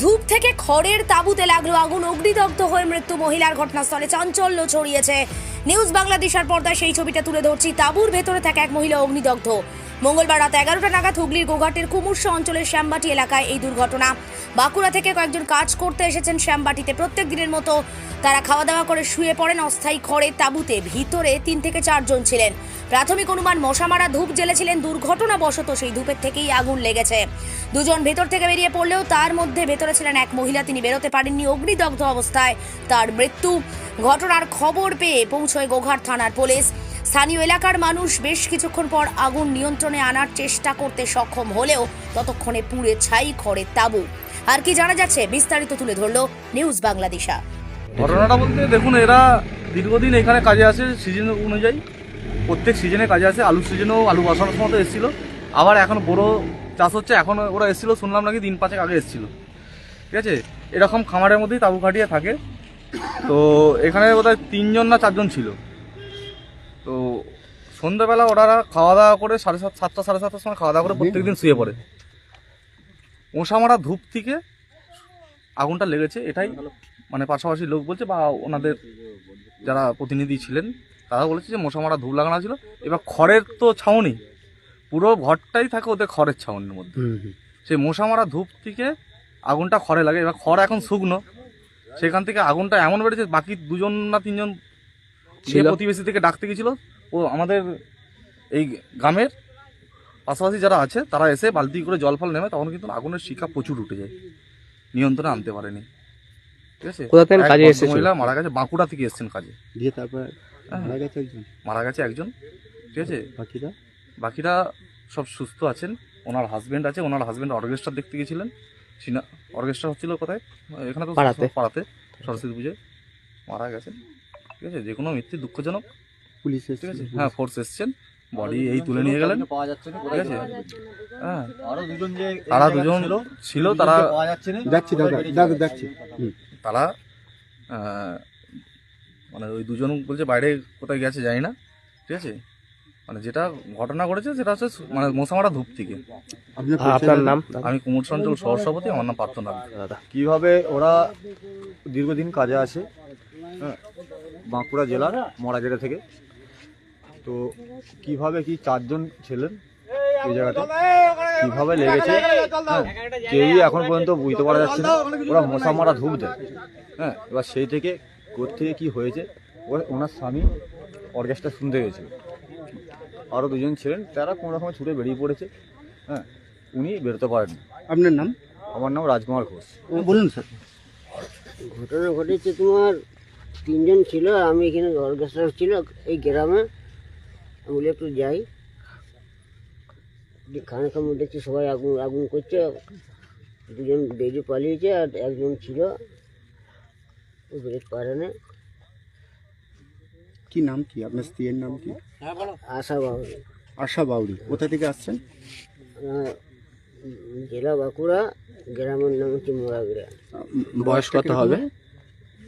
ধূপ থেকে খড়ের তাঁবুতে লাগল আগুন। অগ্নিদগ্ধ হয়ে মৃত্যু মহিলার ঘটনাস্থলে চাঞ্চল্য ছড়িয়েছে। নিউজ বাংলাদেশের পর্দায় সেই ছবিটা তুলে ধরছি। তাঁবুর ভেতরে থাকা এক মহিলা অগ্নিদগ্ধ। মঙ্গলবার রাত এগারোটা নাগাদ হুগলির গোঘাটের কুমুর্ষ অঞ্চলের শ্যামবাটি এলাকায় এই দুর্ঘটনা। বাঁকুড়া থেকে কয়েকজন কাজ করতে এসেছেন শ্যামবাটিতে। প্রত্যেক দিনের মতো তারা খাওয়া দাওয়া করে শুয়ে পড়েন অস্থায়ী খড়ের তাঁবুতে। ভিতরে তিন থেকে চারজন ছিলেন। প্রাথমিক অনুমান মশা মারা ধূপ জ্বেলেছিলেন দুর্ঘটনাবশত সেই ধূপের থেকেই আগুন লেগেছে। দুজন ভেতর থেকে বেরিয়ে পড়লেও তার মধ্যে ভেতরে ছিলেন এক মহিলা। তিনি বেরোতে পারেননি অগ্নিদগ্ধ অবস্থায়। তার মৃত্যু। ঘটনার খবর পেয়ে পৌঁছয় গোঘাট থানার পুলিশ। স্থানীয় এলাকার মানুষ বেশ কিছুক্ষণ পর আগুন নিয়ন্ত্রণে আনার চেষ্টা করতে সক্ষম হলেও ততক্ষণে পুড়ে ছাই খড়ে তাঁবু। আর কি জানা যাচ্ছে, বিস্তারিত তুলে ধরলো নিউজ বাংলাদেশা। ঘটনাটা বলতে দেখুন, এরা দীর্ঘদিন এখানে কাজে আসে সিজন অনুযায়ী। প্রত্যেক সিজনে কাজে আসে, আলু সিজনেও আলু বসানোর সময় তো এসেছিল। আবার এখন বড় চাষ হচ্ছে, এখন ওরা এসেছিল, শুনলাম নাকি দিন পাঁচেক আগে এসেছিল। ঠিক আছে? এরকম খামারের মধ্যেই তাবু খাটিয়ে থাকে। তো এখানে বোধহয় তিনজন না চারজন ছিল। সন্ধ্যাবেলা ওরা খাওয়া দাওয়া করে সাড়ে সাত সাতটা সাড়ে সাতটার সময় খাওয়া দাওয়া করে প্রত্যেকদিন শুয়ে পড়ে। মশা মারা ধূপ থেকে আগুনটা লেগেছে এটাই মানে পাশাপাশি লোক বলছে বা ওনাদের যারা প্রতিনিধি ছিলেন তারা বলেছে যে মশা মারা ধূপ লাগানো ছিল। এবার খড়ের তো ছাউনি পুরো ঘরটাই থাকে ওদের খড়ের ছাউনির মধ্যে। সেই মশা মারা ধূপ থেকে আগুনটা খড়ে লাগে। এবার খড় এখন শুকনো সেখান থেকে আগুনটা এমন বেড়েছে বাকি দুজন না তিনজন সে প্রতিবেশী থেকে ডাকতে গেছিল ও আমাদের এই গ্রামের পাশাপাশি যারা আছে তারা এসে বালতি করে জল ফল নেমে তখন কিন্তু আগুনের শিখা প্রচুর উঠে যায়। নিয়ন্ত্রণে আনতে পারেনি। ঠিক আছে? কোথা থেকে কাজে ভদ্র মহিলা মারা গেছে বাঁকুড়া থেকে এসেছেন কাজে। দিয়ে তারপর হ্যাঁ। মারা গেছে একজন? মারা গেছে একজন। ঠিক আছে? বাকিরা? বাকিরা সব সুস্থ আছেন। ওনার হাজবেন্ড আছে ওনার হাজবেন্ড অর্কেস্ট্রা দেখতে গেছিলেন। সিনা অর্কেস্ট্রা হচ্ছিল কোথায়? এখানে তো পাড়াতে। পাড়াতে সরস্বতী পুজোয়। মারা গেছেন। ঠিক আছে? যে কোনো মৃত্যু দুঃখজনক পুলিশ ঠিক আছে? হ্যাঁ ফোর্স এসছেন। বডি এই তুলে নিয়ে গেলেন। পাওয়া যাচ্ছে না ঠিক আছে? হ্যাঁ। আরও দুজন যে তারা দুজন ছিল, ছিল তারা পাওয়া যাচ্ছে না দেখছি দাদা দাদা তারা মানে ওই দুজন বলছে বাইরে কোথায় গেছে জানি না ঠিক আছে? মানে যেটা ঘটনা ঘটেছে সেটা হচ্ছে মানে মশামারা ধূপ থেকে। আপনার নাম? আমি কুমুর অঞ্চল সহ সভাপতি আমার নাম পার্থ নাগ। দাদা কীভাবে ওরা দীর্ঘদিন কাজে আসে? হ্যাঁ, বাঁকুড়া জেলার মরাগেড়া থেকে। তো কীভাবে কি চারজন ছিলেন এই জায়গাতে? কীভাবে লেগেছে? হ্যাঁ, কেউই এখন পর্যন্ত বুঝতে পারা যাচ্ছে না। ওরা মশা মারা ধূপ দেয়। হ্যাঁ এবার সেই থেকে কোথেকে কি হয়েছে? ওনার স্বামী অর্কেস্ট্রা শুনতে গেছিল। আরও দুজন ছিলেন তারা কোনো রকম ছুটে বেরিয়ে পড়েছে। হ্যাঁ উনি বেরোতে পারেননি। আপনার নাম? আমার নাম রাজকুমার ঘোষ। বলুন স্যার। ঘটনা ঘটেছে তোমার তিনজন ছিল আমি এখানে অর্কেস্ট্রা ছিল এই গ্রামে। আমি বলি একটু যাই। দিয়ে খানা খামো দেখছি সবাই আগুন আগুন করছে। দুজন বেরিয়ে পালিয়েছে আর একজন ছিল। ও বেরোতে পারে না কি নাম কি? আপনার স্ত্রীর নাম কি? আশা বাবু আশা বাউরি কোথা থেকে আসছেন? জেলা বাঁকুড়া গ্রামের নাম হচ্ছে মোড়াগড়া বয়স কত হবে?